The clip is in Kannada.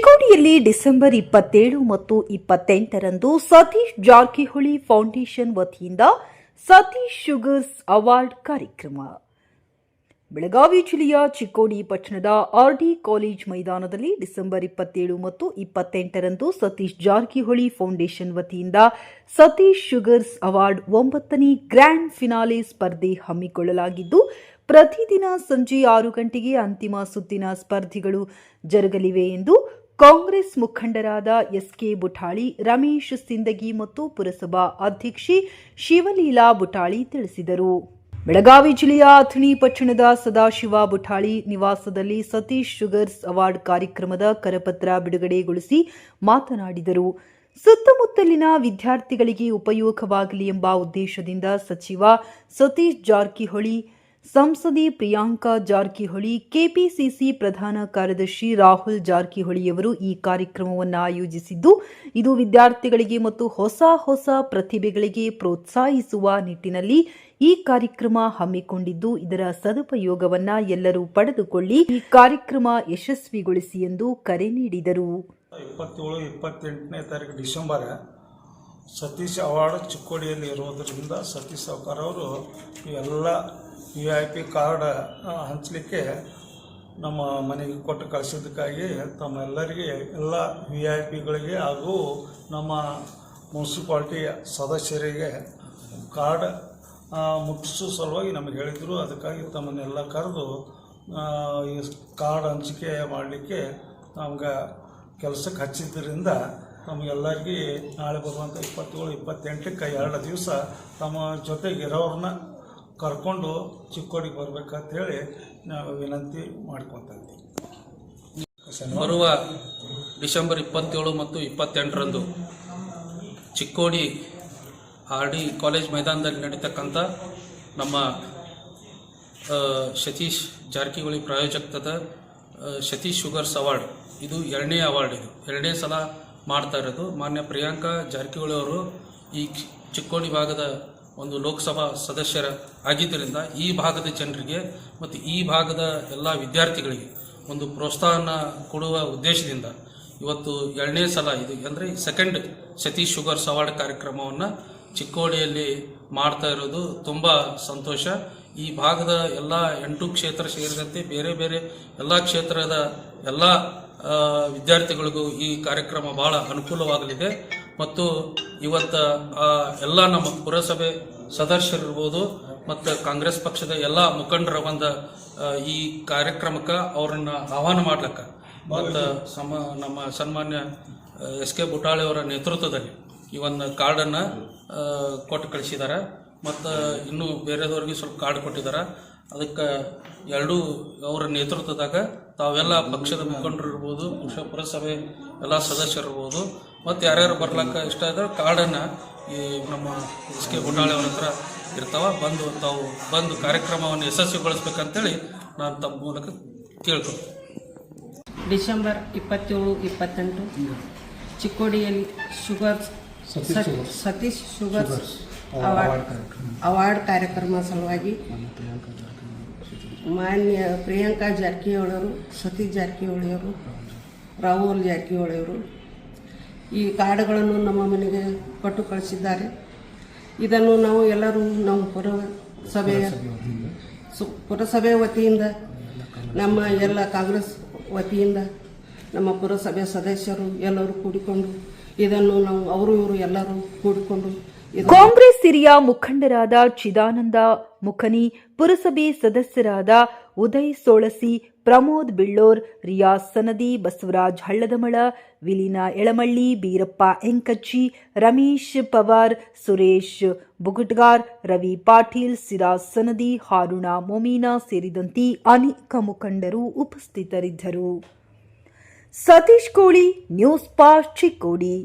ಚಿಕ್ಕೋಡಿಯಲ್ಲಿ ಡಿಸೆಂಬರ್ ಇಪ್ಪತ್ತೇಳು ಮತ್ತು ಇಪ್ಪತ್ತೆಂಟರಂದು ಸತೀಶ್ ಜಾರಕಿಹೊಳಿ ಫೌಂಡೇಶನ್ ವತಿಯಿಂದ ಸತೀಶ್ ಶುಗರ್ಸ್ ಅವಾರ್ಡ್ ಕಾರ್ಯಕ್ರಮ. ಬೆಳಗಾವಿ ಜಿಲ್ಲೆಯ ಚಿಕ್ಕೋಡಿ ಪಟ್ಟಣದ ಆರ್ಡಿ ಕಾಲೇಜ್ ಮೈದಾನದಲ್ಲಿ ಡಿಸೆಂಬರ್ ಇಪ್ಪತ್ತೇಳು ಮತ್ತು ಇಪ್ಪತ್ತೆಂಟರಂದು ಸತೀಶ್ ಜಾರಕಿಹೊಳಿ ಫೌಂಡೇಶನ್ ವತಿಯಿಂದ ಸತೀಶ್ ಶುಗರ್ಸ್ ಅವಾರ್ಡ್ ಒಂಬತ್ತನೇ ಗ್ರ್ಯಾಂಡ್ ಫಿನಾಲೆ ಸ್ಪರ್ಧೆ ಹಮ್ಮಿಕೊಳ್ಳಲಾಗಿದ್ದು, ಪ್ರತಿದಿನ ಸಂಜೆ ಆರು ಗಂಟೆಗೆ ಅಂತಿಮ ಸುತ್ತಿನ ಸ್ಪರ್ಧಿಗಳು ಜರುಗಲಿವೆ ಎಂದು ಕಾಂಗ್ರೆಸ್ ಮುಖಂಡರಾದ ಎಸ್ಕೆ ಬುಠಾಳಿ ರಮೇಶ್ ಸಿಂದಗಿ ಮತ್ತು ಪುರಸಭಾ ಅಧ್ಯಕ್ಷೆ ಶಿವಲೀಲಾ ಬುಟಾಳಿ ತಿಳಿಸಿದರು. ಬೆಳಗಾವಿ ಜಿಲ್ಲೆಯ ಅಥಣಿ ಪಟ್ಟಣದ ಸದಾಶಿವ ಬುಠಾಳಿ ನಿವಾಸದಲ್ಲಿ ಸತೀಶ್ ಶುಗರ್ಸ್ ಅವಾರ್ಡ್ ಕಾರ್ಯಕ್ರಮದ ಕರಪತ್ರ ಬಿಡುಗಡೆಗೊಳಿಸಿ ಮಾತನಾಡಿದರು. ಸುತ್ತಮುತ್ತಲಿನ ವಿದ್ಯಾರ್ಥಿಗಳಿಗೆ ಉಪಯೋಗವಾಗಲಿ ಎಂಬ ಉದ್ದೇಶದಿಂದ ಸಚಿವ ಸತೀಶ್ ಜಾರಕಿಹೊಳಿ ಸಂಸದೆ ಪ್ರಿಯಾಂಕಾ ಜಾರಕಿಹೊಳಿ, ಕೆಪಿಸಿಸಿ ಪ್ರಧಾನ ಕಾರ್ಯದರ್ಶಿ ರಾಹುಲ್ ಜಾರಕಿಹೊಳಿಯವರು ಈ ಕಾರ್ಯಕ್ರಮವನ್ನು ಆಯೋಜಿಸಿದ್ದು, ಇದು ವಿದ್ಯಾರ್ಥಿಗಳಿಗೆ ಮತ್ತು ಹೊಸ ಹೊಸ ಪ್ರತಿಭೆಗಳಿಗೆ ಪ್ರೋತ್ಸಾಹಿಸುವ ನಿಟ್ಟಿನಲ್ಲಿ ಈ ಕಾರ್ಯಕ್ರಮ ಹಮ್ಮಿಕೊಂಡಿದ್ದು, ಇದರ ಸದುಪಯೋಗವನ್ನ ಎಲ್ಲರೂ ಪಡೆದುಕೊಳ್ಳಿ, ಈ ಕಾರ್ಯಕ್ರಮ ಯಶಸ್ವಿಗೊಳಿಸಿ ಎಂದು ಕರೆ ನೀಡಿದರು. ಇಪ್ಪತ್ತೇಳು, ಇಪ್ಪತ್ತೆಂಟನೇ ತಾರೀಕು ಡಿಸೆಂಬರ್, ಸತೀಶ್ ಅವಾರ್ಡ್ ಚಿಕ್ಕೋಡಿಯಲ್ಲಿ ಇರುವುದರಿಂದ ಸತೀಶ್ ಸಾವ್ಕಾರ ಅವರು ಎಲ್ಲ ವಿ ಐ ಪಿ ಕಾರ್ಡ್ ಹಂಚಲಿಕ್ಕೆ ನಮ್ಮ ಮನೆಗೆ ಕೊಟ್ಟು ಕಳಿಸಿದ್ದಕ್ಕಾಗಿ ತಮ್ಮೆಲ್ಲರಿಗೆ ಎಲ್ಲ ವಿ ಐ ಪಿಗಳಿಗೆ ಹಾಗೂ ನಮ್ಮ ಮುನ್ಸಿಪಾಲ್ಟಿಯ ಸದಸ್ಯರಿಗೆ ಕಾರ್ಡ್ ಮುಟ್ಟಿಸೋ ಸಲುವಾಗಿ ನಮಗೆ ಹೇಳಿದರು. ಅದಕ್ಕಾಗಿ ತಮ್ಮನ್ನೆಲ್ಲ ಕರೆದು ಈ ಕಾರ್ಡ್ ಹಂಚಿಕೆ ಮಾಡಲಿಕ್ಕೆ ನಮ್ಗೆ ಕೆಲಸಕ್ಕೆ ಹಚ್ಚಿದ್ದರಿಂದ ನಮಗೆಲ್ಲರಿಗೆ ನಾಳೆ ಬರುವಂಥ ಇಪ್ಪತ್ತೇಳು, ಇಪ್ಪತ್ತೆಂಟಕ್ಕೆ ಎರಡು ದಿವಸ ತಮ್ಮ ಜೊತೆಗೆ ಇರೋರನ್ನ ಕರ್ಕೊಂಡು ಚಿಕ್ಕೋಡಿಗೆ ಬರ್ಬೇಕಂತ ಹೇಳಿ ನಾವು ವಿನಂತಿ ಮಾಡ್ಕೊತಾ ಬರುವ ಡಿಸೆಂಬರ್ ಇಪ್ಪತ್ತೇಳು ಮತ್ತು ಇಪ್ಪತ್ತೆಂಟರಂದು ಚಿಕ್ಕೋಡಿ ಆರ್ ಡಿ ಕಾಲೇಜ್ ಮೈದಾನದಲ್ಲಿ ನಡೀತಕ್ಕಂಥ ನಮ್ಮ ಸತೀಶ್ ಜಾರಕಿಹೊಳಿ ಪ್ರಾಯೋಜಕತ್ವದ ಆ, ಸತೀಶ್ ಶುಗರ್ಸ್ ಅವಾರ್ಡ್. ಇದು ಎರಡನೇ ಅವಾರ್ಡ್ ಇದು. ಎರಡನೇ ಸಲ ಮಾಡ್ತಾ ಇರೋದು. ಮಾನ್ಯ ಪ್ರಿಯಾಂಕಾ ಜಾರಕಿಹೊಳಿ ಅವರು ಈ ಚಿಕ್ಕೋಡಿ ಭಾಗದ ಒಂದು ಲೋಕಸಭಾ ಸದಸ್ಯರ ಆಗಿದ್ದರಿಂದ ಈ ಭಾಗದ ಜನರಿಗೆ ಮತ್ತು ಈ ಭಾಗದ ಎಲ್ಲ ವಿದ್ಯಾರ್ಥಿಗಳಿಗೆ ಒಂದು ಪ್ರೋತ್ಸಾಹನ ಕೊಡುವ ಉದ್ದೇಶದಿಂದ ಇವತ್ತು ಎರಡನೇ ಸಲ ಇದು ಅಂದರೆ ಸೆಕೆಂಡ್ ಸತೀಶ್ ಶುಗರ್ಸ್ ಅವಾರ್ಡ್ ಕಾರ್ಯಕ್ರಮವನ್ನು ಚಿಕ್ಕೋಡಿಯಲ್ಲಿ ಮಾಡ್ತಾ ಇರೋದು ತುಂಬ ಸಂತೋಷ. ಈ ಭಾಗದ ಎಲ್ಲ ಎಂಟು ಕ್ಷೇತ್ರ ಸೇರಿದಂತೆ ಬೇರೆ ಬೇರೆ ಎಲ್ಲ ಕ್ಷೇತ್ರದ ಎಲ್ಲ ವಿದ್ಯಾರ್ಥಿಗಳಿಗೂ ಈ ಕಾರ್ಯಕ್ರಮ ಬಹಳ ಅನುಕೂಲವಾಗಲಿದೆ. ಮತ್ತು ಇವತ್ತು ಎಲ್ಲ ನಮ್ಮ ಪುರಸಭೆ ಸದಸ್ಯರಿರ್ಬೋದು ಮತ್ತು ಕಾಂಗ್ರೆಸ್ ಪಕ್ಷದ ಎಲ್ಲ ಮುಖಂಡರ ಒಂದು ಈ ಕಾರ್ಯಕ್ರಮಕ್ಕೆ ಅವ್ರನ್ನ ಆಹ್ವಾನ ಮಾಡ್ಲಿಕ್ಕೆ. ಮತ್ತು ಸಮ, ನಮ್ಮ ಸನ್ಮಾನ್ಯ ಎಸ್ ಕೆ ಬುಟಾಳೆ ಅವರ ನೇತೃತ್ವದಲ್ಲಿ ಈ ಒಂದು ಕಾರ್ಡನ್ನು ಕೊಟ್ಟು ಕಳಿಸಿದ್ದಾರೆ ಮತ್ತು ಇನ್ನೂ ಬೇರೆದವ್ರಿಗೆ ಸ್ವಲ್ಪ ಕಾರ್ಡ್ ಕೊಟ್ಟಿದ್ದಾರೆ ಅದಕ್ಕೆ ಎರಡೂ ಅವರ ನೇತೃತ್ವದಾಗ ತಾವೆಲ್ಲ ಪಕ್ಷದ ಮುಖಂಡರು ಇರ್ಬೋದು ಪುರುಷ ಪುರಸಭೆ ಎಲ್ಲ ಸದಸ್ಯರು ಇರ್ಬೋದು ಮತ್ತು ಯಾರ್ಯಾರು ಬರ್ಲಕ್ಕ ಇಷ್ಟ ಇದ್ರೆ ಕಾರ್ಡನ್ನು ಈ ನಮ್ಮ ಎಸ್ ಕೆ ಬುಟಾಳಿ ಅವ್ರ ಹತ್ರ ಇರ್ತಾವ. ಬಂದು ತಾವು ಬಂದು ಕಾರ್ಯಕ್ರಮವನ್ನು ಯಶಸ್ವಿಗೊಳಿಸ್ಬೇಕಂತೇಳಿ ನಾನು ತಮ್ಮ ಮೂಲಕ ಕೇಳ್ಕೊ ಡಿಸೆಂಬರ್ ಇಪ್ಪತ್ತೇಳು ಇಪ್ಪತ್ತೆಂಟು ಚಿಕ್ಕೋಡಿಯಲ್ಲಿ sugars Satish sugars. Award award ಕಾರ್ಯಕ್ರಮ. ಸಲುವಾಗಿ ಮಾನ್ಯ ಪ್ರಿಯಾಂಕಾ ಜಾರಕಿಹೊಳಿಯವರು, ಸತೀಶ್ ಜಾರಕಿಹೊಳಿಯವರು, ರಾಹುಲ್ ಜಾರಕಿಹೊಳಿಯವರು ಈ ಕಾರ್ಡ್ಗಳನ್ನು ನಮ್ಮ ಮನೆಗೆ ಕೊಟ್ಟು ಕಳಿಸಿದ್ದಾರೆ. ಇದನ್ನು ನಾವು ಎಲ್ಲರೂ ನಮ್ಮ ಪುರಸಭೆಯ ಸು- ಪುರಸಭೆ ವತಿಯಿಂದ, ನಮ್ಮ ಎಲ್ಲ ಕಾಂಗ್ರೆಸ್ ವತಿಯಿಂದ, ನಮ್ಮ ಪುರಸಭೆ ಸದಸ್ಯರು ಎಲ್ಲರೂ ಕೂಡಿಕೊಂಡು ಇದನ್ನು ನಾವು, ಅವರು, ಇವರು ಎಲ್ಲರೂ ಕೂಡಿಕೊಂಡು ಕಾಂಗ್ರೆಸ್ ಹಿರಿಯ ಮುಖಂಡರಾದ ಚಿದಾನಂದ ಮುಖನಿ, ಪುರಸಭೆ ಸದಸ್ಯರಾದ ಉದಯ್ ಸೋಳಸಿ, ಪ್ರಮೋದ್ ಬಿಳ್ಳೋರ್ ರಿಯಾಜ್ ಸನದಿ, ಬಸವರಾಜ್ ಹಳ್ಳದಮಳ, ವಿಲೀನ ಎಳಮಳ್ಳಿ, ಬೀರಪ್ಪ ಎಂಕಚ್ಚಿ, ರಮೇಶ್ ಪವಾರ್, ಸುರೇಶ್ ಬುಗುಟ್ಗಾರ್, ರವಿ ಪಾಟೀಲ್ ಸಿರಾಜ್ ಸನದಿ, ಹಾರುಣ ಮೊಮೀನಾ ಸೇರಿದಂತೆ ಅನೇಕ ಮುಖಂಡರು ಉಪಸ್ಥಿತರಿದ್ದರು. ಸತೀಶ್ ಕೋಳಿ, ನ್ಯೂಸ್ ಪಾಸ್ಟ್ ಚಿಕ್ಕೋಡಿ.